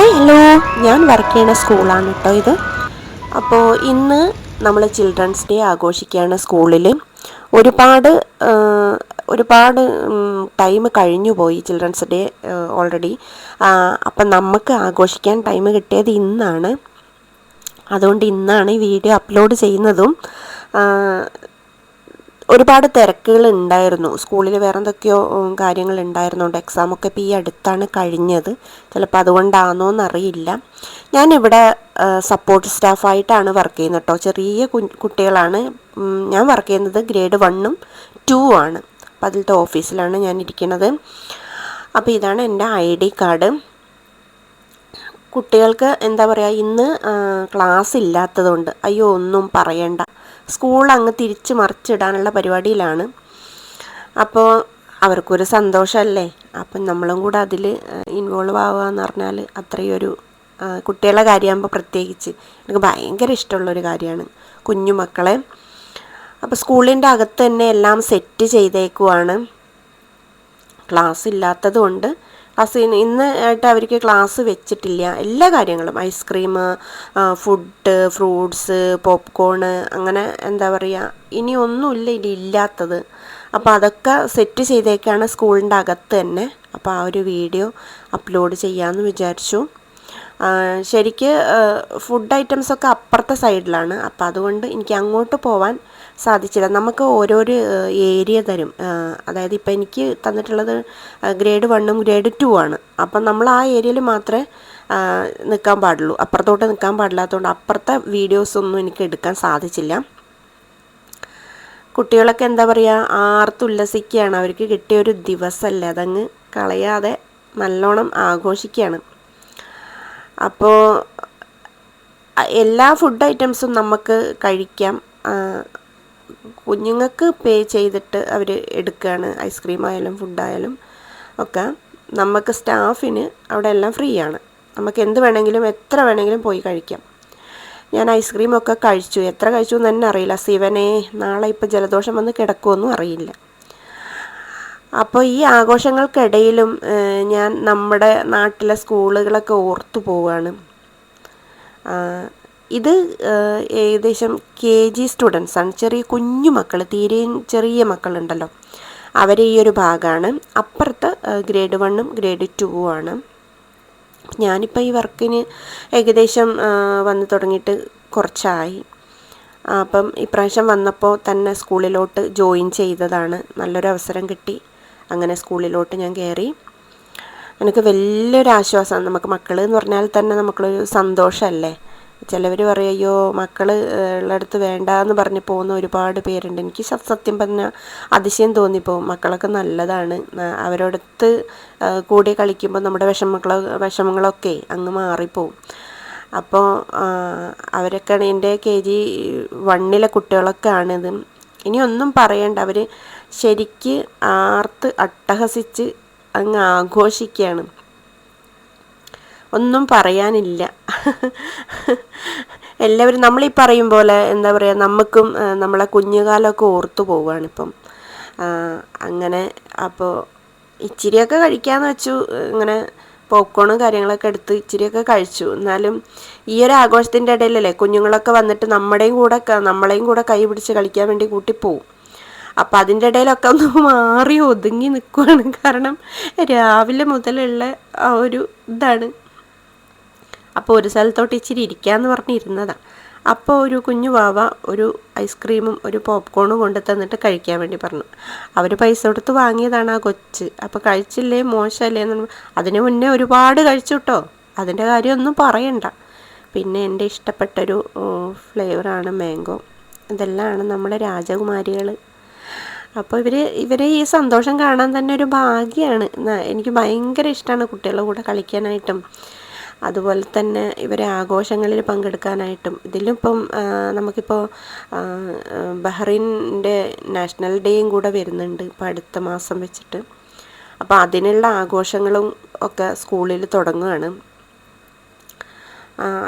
Hi hello. ഞാൻ work ചെയ്യുന്ന സ്കൂളാണ് കേട്ടോ ഇത്. അപ്പോൾ ഇന്ന് നമ്മൾ ചിൽഡ്രൻസ് ഡേ ആഘോഷിക്കുകയാണ് സ്കൂളിൽ ഒരുപാട് ഒരുപാട് ടൈം കഴിഞ്ഞു പോയി ചിൽഡ്രൻസ് ഡേ ഓൾറെഡി. അപ്പം നമുക്ക് ആഘോഷിക്കാൻ ടൈം കിട്ടിയത് ഇന്നാണ്. അതുകൊണ്ട് ഇന്നാണ് ഈ വീഡിയോ അപ്ലോഡ് ചെയ്യുന്നതും ഒരുപാട് തിരക്കുകൾ ഉണ്ടായിരുന്നു. സ്കൂളിൽ വേറെ എന്തൊക്കെയോ കാര്യങ്ങൾ ഉണ്ടായിരുന്നുണ്ട്. എക്സാമൊക്കെ ഇപ്പോൾ ഈ അടുത്താണ് കഴിഞ്ഞത്. ചിലപ്പോൾ അതുകൊണ്ടാണോ എന്നറിയില്ല. ഞാനിവിടെ സപ്പോർട്ട് സ്റ്റാഫായിട്ടാണ് വർക്ക് ചെയ്യുന്നത് കേട്ടോ ചെറിയ കുട്ടികളാണ്. ഞാൻ വർക്ക് ചെയ്യുന്നത് ഗ്രേഡ് വണ്ണും ടു ആണ്. അപ്പോൾ അതിലത്തെ ഓഫീസിലാണ് ഞാൻ ഇരിക്കുന്നത് അപ്പോൾ ഇതാണ് എന്റെ ഐ ഡി കാർഡ്. കുട്ടികൾക്ക് എന്താ പറയുക ഇന്ന് ക്ലാസ് ഇല്ലാത്തതുകൊണ്ട് അയ്യോ ഒന്നും പറയണ്ട. സ്കൂൾ അങ്ങ് തിരിച്ച് മറിച്ചിടാനുള്ള പരിപാടിയിലാണ്. അപ്പോൾ അവർക്കൊരു സന്തോഷമല്ലേ അപ്പം നമ്മളും കൂടെ അതിൽ ഇൻവോൾവ് ആവുക എന്ന് പറഞ്ഞാൽ അത്രയൊരു കുട്ടികളുടെ കാര്യമാകുമ്പോൾ പ്രത്യേകിച്ച് എനിക്ക് ഭയങ്കര ഇഷ്ടമുള്ളൊരു കാര്യമാണ് കുഞ്ഞു മക്കളെ അപ്പോൾ സ്കൂളിന്റെ അകത്ത് തന്നെ എല്ലാം സെറ്റ് ചെയ്തേക്കുവാണ്. ക്ലാസ് ഇല്ലാത്തത് കൊണ്ട് ക്ലാസ് ഇന്ന് ആയിട്ട് അവർക്ക് ക്ലാസ് വെച്ചിട്ടില്ല. എല്ലാ കാര്യങ്ങളും. ഐസ്ക്രീം ഫുഡ് ഫ്രൂട്ട്സ് പോപ്കോണ് അങ്ങനെ എന്താ പറയുക ഇനി ഒന്നുമില്ല ഇനി ഇല്ലാത്തത്. അപ്പോൾ അതൊക്കെ സെറ്റ് ചെയ്തേക്കാണ് സ്കൂളിന്റെ അകത്ത് തന്നെ. അപ്പോൾ ആ ഒരു വീഡിയോ അപ്ലോഡ് ചെയ്യാമെന്ന് വിചാരിച്ചു. ശരിക്ക് ഫുഡ് ഐറ്റംസ് ഒക്കെ അപ്പുറത്തെ സൈഡിലാണ് അപ്പോൾ അതുകൊണ്ട് എനിക്ക് അങ്ങോട്ട് പോവാൻ സാധിച്ചില്ല. നമുക്ക് ഓരോരോ ഏരിയ തരും. അതായത് ഇപ്പം എനിക്ക് തന്നിട്ടുള്ളത് ഗ്രേഡ് വണ്ണും ഗ്രേഡ് ടു ആണ്. അപ്പം നമ്മൾ ആ ഏരിയയിൽ മാത്രമേ നിൽക്കാൻ പാടുള്ളൂ. അപ്പുറത്തോട്ട് നിൽക്കാൻ പാടില്ലാത്തതുകൊണ്ട് അപ്പുറത്തെ വീഡിയോസൊന്നും എനിക്ക് എടുക്കാൻ സാധിച്ചില്ല. കുട്ടികളൊക്കെ എന്താ പറയുക ആർത്തുല്ലസിക്കുകയാണ് അവർക്ക് കിട്ടിയ ഒരു ദിവസമല്ലേ അതങ്ങ് കളയാതെ നല്ലോണം ആഘോഷിക്കുകയാണ്. അപ്പോൾ എല്ലാ ഫുഡ് ഐറ്റംസും നമുക്ക് കഴിക്കാം. കുഞ്ഞുങ്ങൾക്ക് പേ ചെയ്തിട്ട് അവർ എടുക്കുകയാണ് ഐസ്ക്രീം ആയാലും ഫുഡായാലും ഒക്കെ. നമുക്ക് സ്റ്റാഫിന് അവിടെ എല്ലാം ഫ്രീ ആണ്. നമുക്ക് എന്ത് വേണമെങ്കിലും എത്ര വേണമെങ്കിലും പോയി കഴിക്കാം. ഞാൻ ഐസ്ക്രീമൊക്കെ കഴിച്ചു. എത്ര കഴിച്ചു എന്ന് തന്നെ അറിയില്ല. ശിവനെ നാളെ ഇപ്പോൾ ജലദോഷം വന്ന് കിടക്കുമെന്നും അറിയില്ല. അപ്പോൾ ഈ ആഘോഷങ്ങൾക്കിടയിലും ഞാൻ നമ്മുടെ നാട്ടിലെ സ്കൂളുകളൊക്കെ ഓർത്തു പോവുകയാണ്. ഇത് ഏകദേശം കെ ജി ആണ്. ചെറിയ കുഞ്ഞു മക്കൾ തീരെ ചെറിയ മക്കളുണ്ടല്ലോ. അവരെ ഈ ഒരു ഭാഗമാണ്. അപ്പുറത്ത് ഗ്രേഡ് വണ്ണും ഗ്രേഡ് ടുവും ആണ്. ഞാനിപ്പോൾ ഈ വർക്കിന് ഏകദേശം വന്നു തുടങ്ങിയിട്ട് കുറച്ചായി. അപ്പം ഇപ്രാവശ്യം വന്നപ്പോൾ തന്നെ സ്കൂളിലോട്ട് ജോയിൻ ചെയ്തതാണ്. നല്ലൊരു അവസരം കിട്ടി. അങ്ങനെ സ്കൂളിലോട്ട് ഞാൻ കയറി. എനിക്ക് വലിയൊരു ആശ്വാസമാണ് നമുക്ക് മക്കൾ എന്ന് പറഞ്ഞാൽ തന്നെ നമുക്കൊരു സന്തോഷമല്ലേ? ചിലവർ പറയും അയ്യോ മക്കൾ ഉള്ളടത്ത് വേണ്ട എന്ന് പറഞ്ഞ് പോകുന്ന ഒരുപാട് പേരുണ്ട്. എനിക്ക് സത്യം പറഞ്ഞാൽ അതിശയം തോന്നിപ്പോവും. മക്കളൊക്കെ നല്ലതാണ്. അവരോടത്ത് കൂടി കളിക്കുമ്പോൾ നമ്മുടെ വിഷമങ്ങളോ വിഷമങ്ങളൊക്കെ അങ്ങ് മാറിപ്പോവും. അപ്പോൾ അവരൊക്കെയാണ് എന്റെ കെ ജി വണ്ണിലെ കുട്ടികളൊക്കെ ആണിത്. ഇനി ഒന്നും പറയണ്ട. അവർ ശരിക്ക് ആർത്ത് അട്ടഹസിച്ച് അങ്ങ് ആഘോഷിക്കുകയാണ് ഒന്നും പറയാനില്ല. എല്ലാവരും നമ്മളീ പറയും പോലെ എന്താ പറയുക നമുക്കും നമ്മളെ കുഞ്ഞുകാലമൊക്കെ ഓർത്തു പോവുകയാണ് ഇപ്പം. അങ്ങനെ അപ്പോൾ ഇച്ചിരിയൊക്കെ കഴിക്കാമെന്ന് വെച്ചു. ഇങ്ങനെ പോപ്കോണും കാര്യങ്ങളൊക്കെ എടുത്ത് ഇച്ചിരിയൊക്കെ കഴിച്ചു. എന്നാലും ഈ ഒരു ആഘോഷത്തിന്റെ ഇടയിലല്ലേ കുഞ്ഞുങ്ങളൊക്കെ വന്നിട്ട് നമ്മുടെയും കൂടെ നമ്മളെയും കൂടെ കൈ പിടിച്ച് കളിക്കാൻ വേണ്ടി കൂട്ടി പോവും. അപ്പം അതിന്റെ ഇടയിലൊക്കെ ഒന്ന് മാറി ഒതുങ്ങി നിൽക്കുവാണ് കാരണം രാവിലെ മുതലുള്ള ആ ഒരു ഇതാണ്. അപ്പോൾ ഒരു സ്ഥലത്തോട്ട് ഇച്ചിരി ഇരിക്കാന്ന് പറഞ്ഞിരുന്നതാണ് അപ്പോൾ ഒരു കുഞ്ഞു വാവ ഒരു ഐസ്ക്രീമും ഒരു പോപ്കോണും കൊണ്ട് തന്നിട്ട് കഴിക്കാൻ വേണ്ടി പറഞ്ഞു. അവർ പൈസ കൊടുത്ത് വാങ്ങിയതാണ് ആ കൊച്ച്. അപ്പോൾ കഴിച്ചില്ലേ മോശമല്ലേ എന്ന് അതിന് മുന്നേ ഒരുപാട് കഴിച്ചു കേട്ടോ അതിന്റെ കാര്യമൊന്നും പറയണ്ട. പിന്നെ എന്റെ ഇഷ്ടപ്പെട്ടൊരു ഫ്ലേവറാണ് മാംഗോ ഇതെല്ലാമാണ് നമ്മുടെ രാജകുമാരികൾ അപ്പോൾ ഇവർ ഇവരെ ഈ സന്തോഷം കാണാൻ തന്നെ ഒരു ഭാഗ്യമാണ് എനിക്ക് ഭയങ്കര ഇഷ്ടമാണ് കുട്ടികളുടെ കൂടെ കളിക്കാനായിട്ടും. അതുപോലെ തന്നെ ഇവരെ ആഘോഷങ്ങളിൽ പങ്കെടുക്കാനായിട്ടും. ഇതിലിപ്പം നമുക്കിപ്പോൾ ബഹ്റിന്റെ നാഷണൽ ഡേയും കൂടെ വരുന്നുണ്ട് ഇപ്പം അടുത്ത മാസം വെച്ചിട്ട്. അപ്പോൾ അതിനുള്ള ആഘോഷങ്ങളും ഒക്കെ സ്കൂളിൽ തുടങ്ങുകയാണ്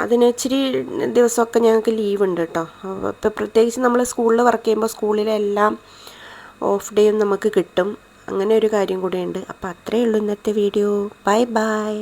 അതിന് ഇച്ചിരി ദിവസമൊക്കെ ഞങ്ങൾക്ക് ലീവ് ഉണ്ട് കേട്ടോ ഇപ്പോൾ പ്രത്യേകിച്ച് നമ്മൾ സ്കൂളിൽ വർക്ക് ചെയ്യുമ്പോൾ സ്കൂളിലെ എല്ലാം ഓഫ് ഡേയും നമുക്ക് കിട്ടും. അങ്ങനെ ഒരു കാര്യം കൂടെയുണ്ട്. അപ്പോൾ അത്രയേ ഉള്ളൂ ഇന്നത്തെ വീഡിയോ. Bye bye.